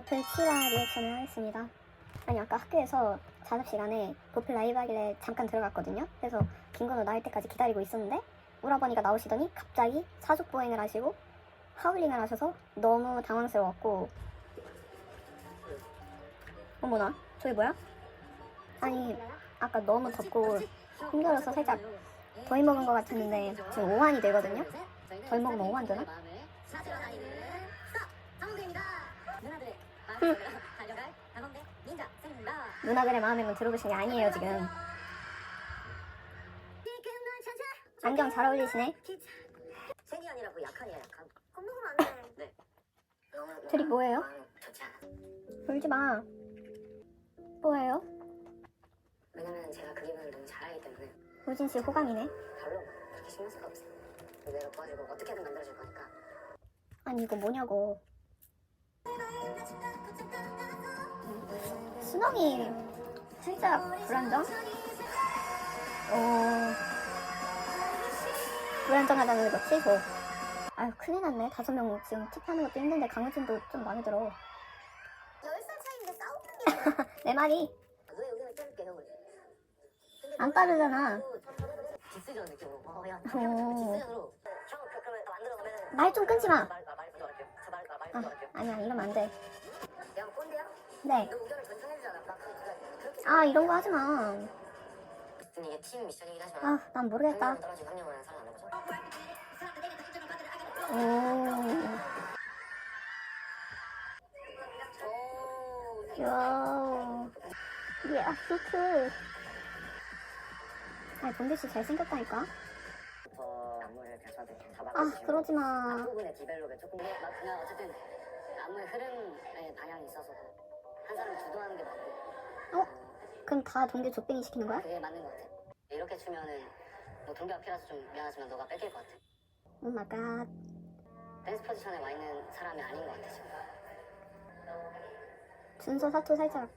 버플 7화 리액션을 하겠습니다. 아니 아까 학교에서 자습 시간에 버플 라이브 하길래 잠깐 들어갔거든요. 그래서 빈건우 나올 때까지 기다리고 있었는데 오라버니가 나오시더니 갑자기 사족 보행을 하시고 하울링을 하셔서 너무 당황스러웠고 어머나 저기 뭐야? 아니 아까 너무 덥고 힘들어서 살짝 덜 먹은 것 같았는데 지금 오한이 되거든요. 덜 먹으면 오한 되나? 응. 누나들의 마음에만 들어보신 게 아니에요 지금. 안경 잘 어울리시네. 색이 아니라고 약한이야 약한. 겁먹으면 안 돼. 네. 너무 둘이 뭐예요? 마음이 좋지 않아. 울지 마. 뭐예요? 왜냐면 제가 그 기분을 너무 잘 알기 때문에 우진 씨 호감이네. 별로 그렇게 신경 쓸거 없어요. 내가 도와주고 어떻게든 만들어줄 거니까. 아니 이거 뭐냐고. 수능이 살짝 불안정? 어... 불안정하다는 거지 뭐. 아유 큰일 났네. 다섯 명 지금 투표하는 것도 힘든데 강효진도 좀 마음에 들어. 10살 차이인데 싸우는 게 내 말이. 안 빠르잖아. 어, 야. 어. 기스전으로. 형 그- 그러면 또 만들어 놓으면. 말좀 끊지 마. 말, 말, 말 말, 말, 말 아? 네. 너 의견을 전송해주잖아. 아 이런 거 하지 마. 근데 이게 팀 미션이긴 하지만. 아 난 모르겠다. 한 명은 떨어지고 한 명은 살아남는 거죠. 오. 야. 야, 수트. 아니, 동대 씨 잘생겼다니까? 저 안무를 그냥 저한테 다 아, 그러지 마. 앞부분의 디벨롭에 조금 더막 그냥 어쨌든 안무의 흐름의 방향이 있어서 한 사람 주도하는 게 맞고 어? 그럼 다 동대 족뱅이 시키는 거야? 그게 맞는 것 같아 이렇게 추면은 뭐 동기 앞이라서 좀 미안하지만 너가 뺏길 것 같아 오 마이 갓. 댄스 포지션에 와 있는 사람이 아닌 것 같아 지금 준서 사토 살짝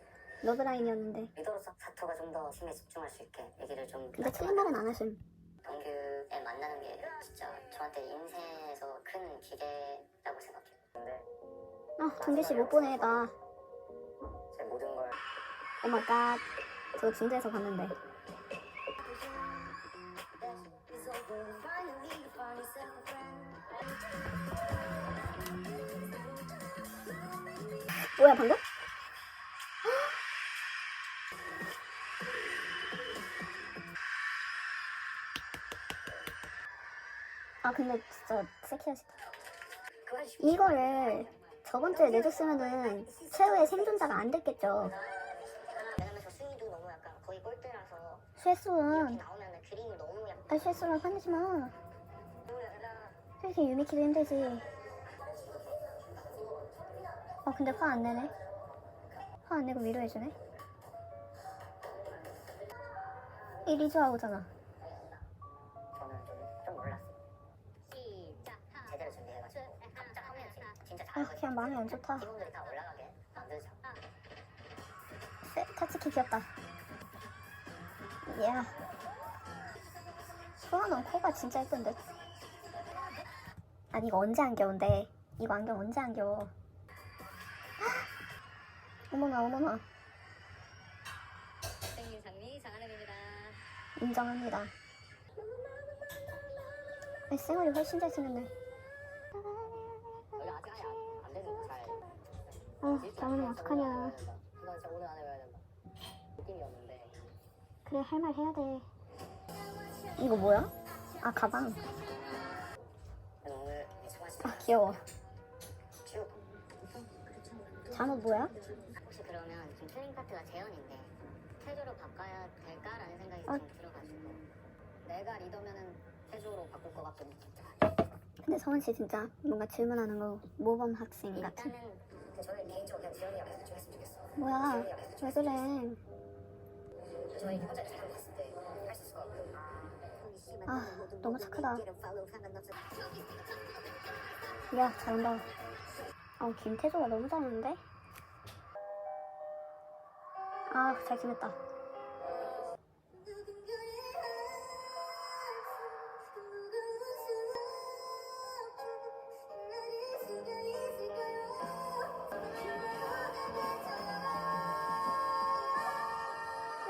러브라인이었는데. 리더로서 사토가 좀 더 팀에 집중할 수 있게 얘기를 좀 근데 틀린 말은 안 하심. 동규에 만나는 게 진짜 저한테 인생에서 큰 기대라고 생각해요 근데 아, 동대 씨못 보내, 나. 제 모든 걸오 마이 갓. 저 군대에서 봤는데. 뭐야, 방금? 아, 근데 진짜 섹시하시다. 이거를 저번 주에 내줬으면은 최후의 생존자가 안 됐겠죠. 나오면 너무 약간 아 쇠수는 화내지 마. 이렇게 유미키도 힘들지. 어 근데 화 안 내네. 화 안 내고 위로해주네. 이 리즈아 오잖아. 저는 좀, 좀 몰랐어요 시작. 제대로 준비해가지고 깜짝 하면 진짜, 진짜 아 잘하거든요 그냥 마음이 안 좋다. 기본들이 다 올라가게 만들죠 쎄, 타치키 귀엽다. 야. 소아는 코가 진짜 예쁜데. 아니 이거 언제 안 겨운데? 이거 안경 언제 안 겨워? 어머나 어머나 생긴 장미 장하늘입니다 인정합니다. 아니, 쌩얼이 훨씬 잘생겼네. 어, 장은이 어떡하냐. 나 진짜 오늘 안에 가야 된다 느낌이 없는데 그래 할 말 해야 돼. 이거 뭐야? 아 가방. 저는 아 귀여워. 잠옷 뭐야? 혹시 그러면 지금 트레이닝 파트가 재현인데 태조로 바꿔야 될까라는 생각이 어. 좀 들어가지고 내가 리더면은 태조로 바꿀 것 같긴 해 근데 서원 씨 진짜 뭔가 질문하는 거 모범 학생 같은. 일단은 그 저희 개인적으로 그냥 지원이가 계속 좀 했으면 좋겠어 뭐야? 왜 그래? 아 너무 착하다. 야 잘한다. 아 김태조가 너무 잘하는데? 아 잘 지냈다.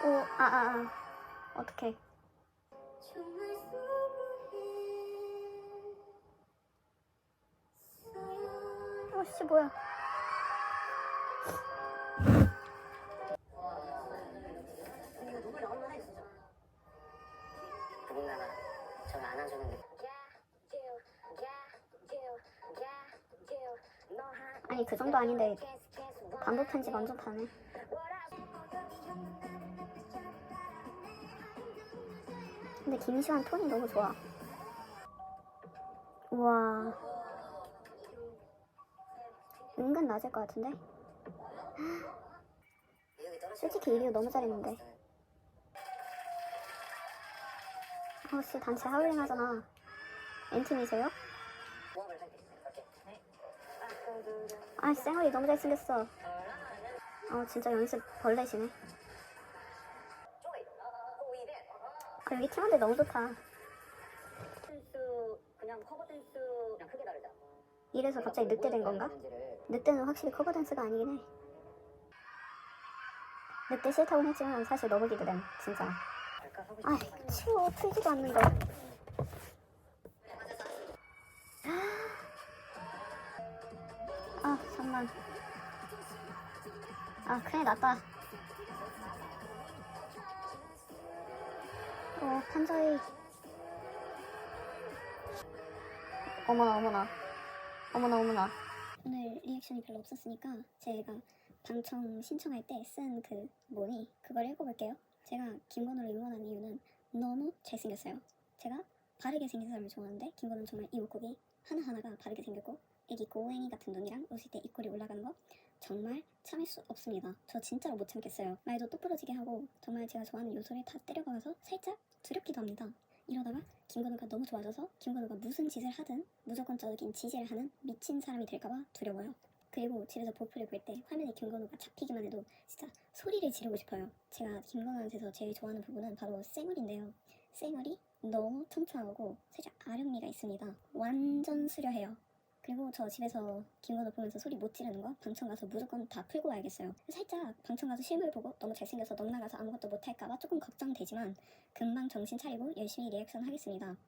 오, 아, 아, 아. 어떡해. 어씨, 뭐야. 누군가가 저를 안아주는 게 아니, 그 정도 아닌데 반복 편집 완전 다네. 근데 김시환 톤이 너무 좋아. 우와. 은근 낮을 것 같은데? 솔직히 이리오 너무 잘했는데. 어씨, 단체 하울링 하잖아. 엔팀이세요? 아, 쌩얼이 너무 잘생겼어. 어, 진짜 연습 벌레시네. 여기 팀원들 너무 좋다. 그냥 커버 댄스 그냥 크게 다르자. 이래서 갑자기 늑대 된 건가? 늑대는 확실히 커버 댄스가 아니긴 해. 늑대 싫다고 했지만 사실 너무 기대됨, 진짜. 아, 치워, 틀지도 않는 거. 아, 잠만. 아, 큰일 났다. 어, 판자이. 어머나, 어머나. 어머나, 어머나. 오늘 리액션이 별로 없었으니까 제가 방청 신청할 때 쓴 그 뭐니 그걸 읽어볼게요. 제가 김건우를 응원한 이유는 너무 잘생겼어요. 제가 바르게 생긴 사람을 좋아하는데 김건우는 정말 이 옷곡이 하나하나가 바르게 생겼고 애기 고랭이 같은 눈이랑 때 입꼬리 올라가는 거 정말 참을 수 없습니다. 저 진짜로 못 참겠어요. 말도 똑부러지게 하고 정말 제가 좋아하는 요소를 다 때려박아서 살짝 두렵기도 합니다. 이러다가 김건우가 너무 좋아져서 김건우가 무슨 짓을 하든 무조건적인 지지를 하는 미친 사람이 될까봐 두려워요. 그리고 집에서 보프를 볼때 화면에 김건우가 잡히기만 해도 진짜 소리를 지르고 싶어요. 제가 김건우한테서 제일 좋아하는 부분은 바로 쌩얼인데요. 쌩얼이 너무 청초하고 살짝 아름미가 있습니다. 완전 수려해요. 그리고 저 집에서 김건우 보면서 소리 못 지르는 거 방청 가서 무조건 다 풀고 와야겠어요. 살짝 방청 가서 실물 보고 너무 잘생겨서 넉 나가서 아무것도 못할까봐 조금 걱정되지만 금방 정신 차리고 열심히 리액션 하겠습니다.